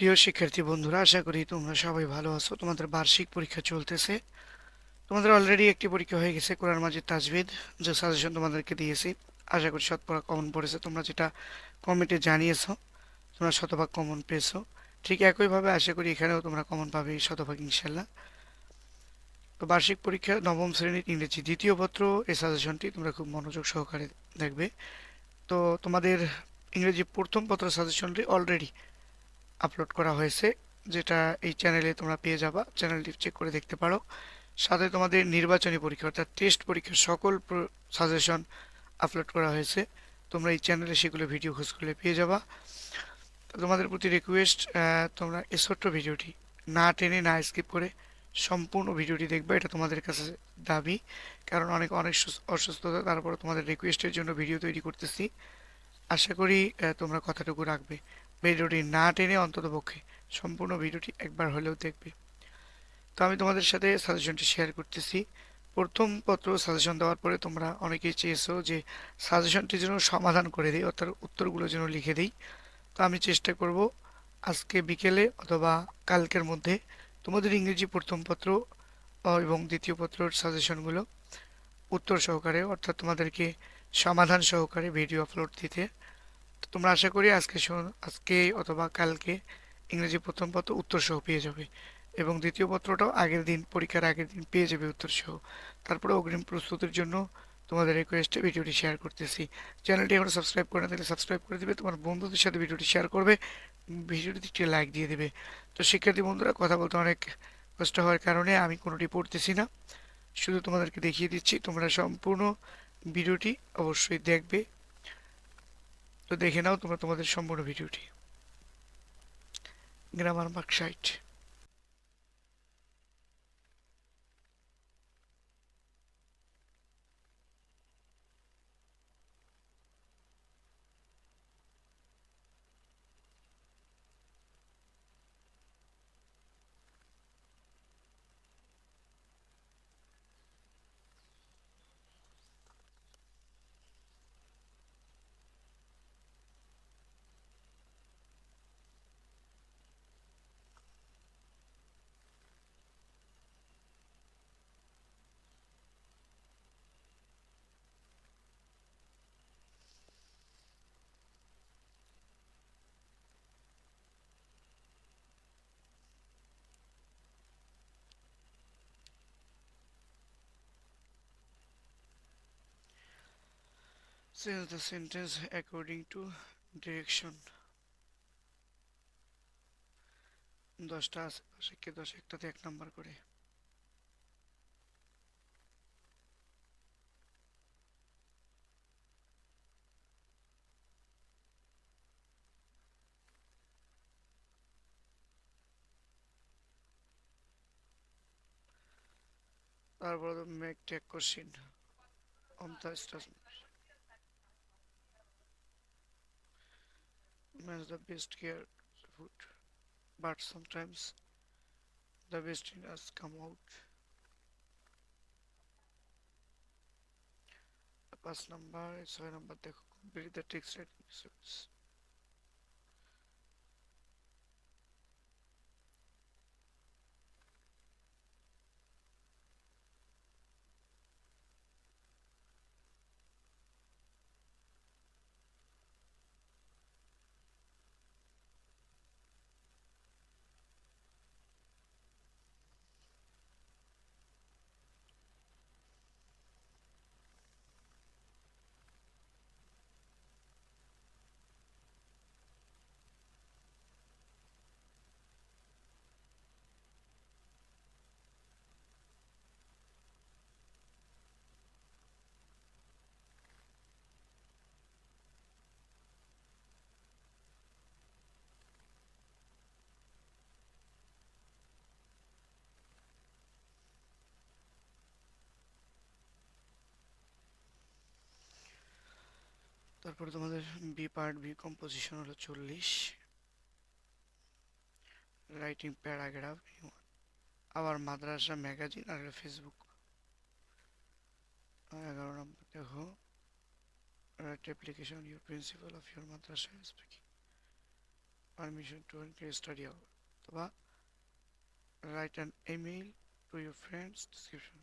প্রিয় শিক্ষার্থী বন্ধুরা, আশা করি তোমরা সবাই ভালো আছো। তোমাদের বার্ষিক পরীক্ষা চলতেছে। তোমাদের অলরেডি একটি পরীক্ষা হয়ে গেছে, কোরআন মাজিদ তাজবিদ। যে সাজেশন তোমাদেরকে দিয়েছি, আশা করি শতভাগ কমন পড়েছে। তোমরা যেটা কমেন্টে জানিয়েছো, তোমরা শতভাগ কমন পেয়েছ। ঠিক একইভাবে আশা করি এখানেও তোমরা কমন পাবে, শতভাগ ইনশাল্লাহ তো বার্ষিক পরীক্ষা নবম শ্রেণির ইংরেজি দ্বিতীয় পত্র, এই সাজেশনটি তোমরা খুব মনোযোগ সহকারে দেখবে। তো তোমাদের ইংরেজি প্রথম পত্র সাজেশনটি অলরেডি আপলোড করা হয়েছে, যেটা এই চ্যানেলে তোমরা পেয়ে যাবা। চ্যানেলটি চেক করে দেখতে পারো। সাথে তোমাদের নির্বাচনী পরীক্ষা, অর্থাৎ টেস্ট পরীক্ষার সকল সাজেশন আপলোড করা হয়েছে। তোমরা এই চ্যানেলে সেগুলো ভিডিও খোঁজ করলে পেয়ে যাবা। তোমাদের প্রতি রিকোয়েস্ট তোমরা এই ছোট্ট ভিডিওটি না টেনে, না স্কিপ করে সম্পূর্ণ ভিডিওটি দেখবে। এটা তোমাদের কাছে দাবি। কারণ অনেক অনেক সুস- অসুস্থতা তারপরে তোমাদের রিকোয়েস্টের জন্য ভিডিও তৈরি করতেছি। আশা করি তোমরা কথাটুকু রাখবে। ভিডিওটি না টেনে অন্ততপক্ষে সম্পূর্ণ ভিডিওটি একবার হলেও দেখবে। তো আমি তোমাদের সাথে সাজেশনটি শেয়ার করতেছি। প্রথম পত্র সাজেশন দেওয়ার পরে তোমরা অনেকেই চেয়েছো যে সাজেশনটি যেন সমাধান করে দিই, অর্থাৎ উত্তরগুলো যেন লিখে দিই। তো আমি চেষ্টা করব আজকে বিকেলে অথবা কালকের মধ্যে তোমাদের ইংরেজি প্রথম পত্র এবং দ্বিতীয় পত্রের সাজেশনগুলো উত্তর সহকারে, অর্থাৎ তোমাদেরকে সমাধান সহকারে ভিডিও আপলোড দিতে তো তোমরা আশা করি আজকে আজকে অথবা কালকে ইংরেজি প্রথম পত্র উত্তর সহ পেয়ে যাবে এবং দ্বিতীয় পত্রটাও আগের দিন, পরীক্ষার আগের দিন পেয়ে যাবে উত্তর সহ তারপরে অগ্রিম প্রস্তুতির জন্য তোমাদের রিকোয়েস্টে ভিডিওটি শেয়ার করতেছি। চ্যানেলটি এখনও সাবস্ক্রাইব করে না থাকলে সাবস্ক্রাইব করে দিবে, তোমার বন্ধুদের সাথে ভিডিওটি শেয়ার করবে, ভিডিওটিতে একটি লাইক দিয়ে দেবে। তো শিক্ষার্থী বন্ধুরা, কথা বলতে অনেক কষ্ট হওয়ার কারণে আমি কোনোটি পড়তেছি না। শুধু তোমাদেরকে দেখিয়ে দিচ্ছি, তোমরা সম্পূর্ণ ভিডিওটি অবশ্যই দেখবে তো দেখে নাও তোমরা তোমাদের সম্পূর্ণ ভিডিওটি। Grammar mark Change the sentence according to direction দশটা আছে পাশে কে দশ একটাতে এক নাম্বার করে তারপরে make take question on the match the best care food. But sometimes the best in us come out. The pass number so number দেখো complete the text editions তারপরে তোমাদের বি পার্ট বি কম্পোজিশন হলো চল্লিশ। Writing paragraph আবার মাদ্রাসা magazine আর Facebook এগারো নম্বর দেখো। Write application your principal of your Madrasa speaking permission to study hour অথবা write an email to your friends description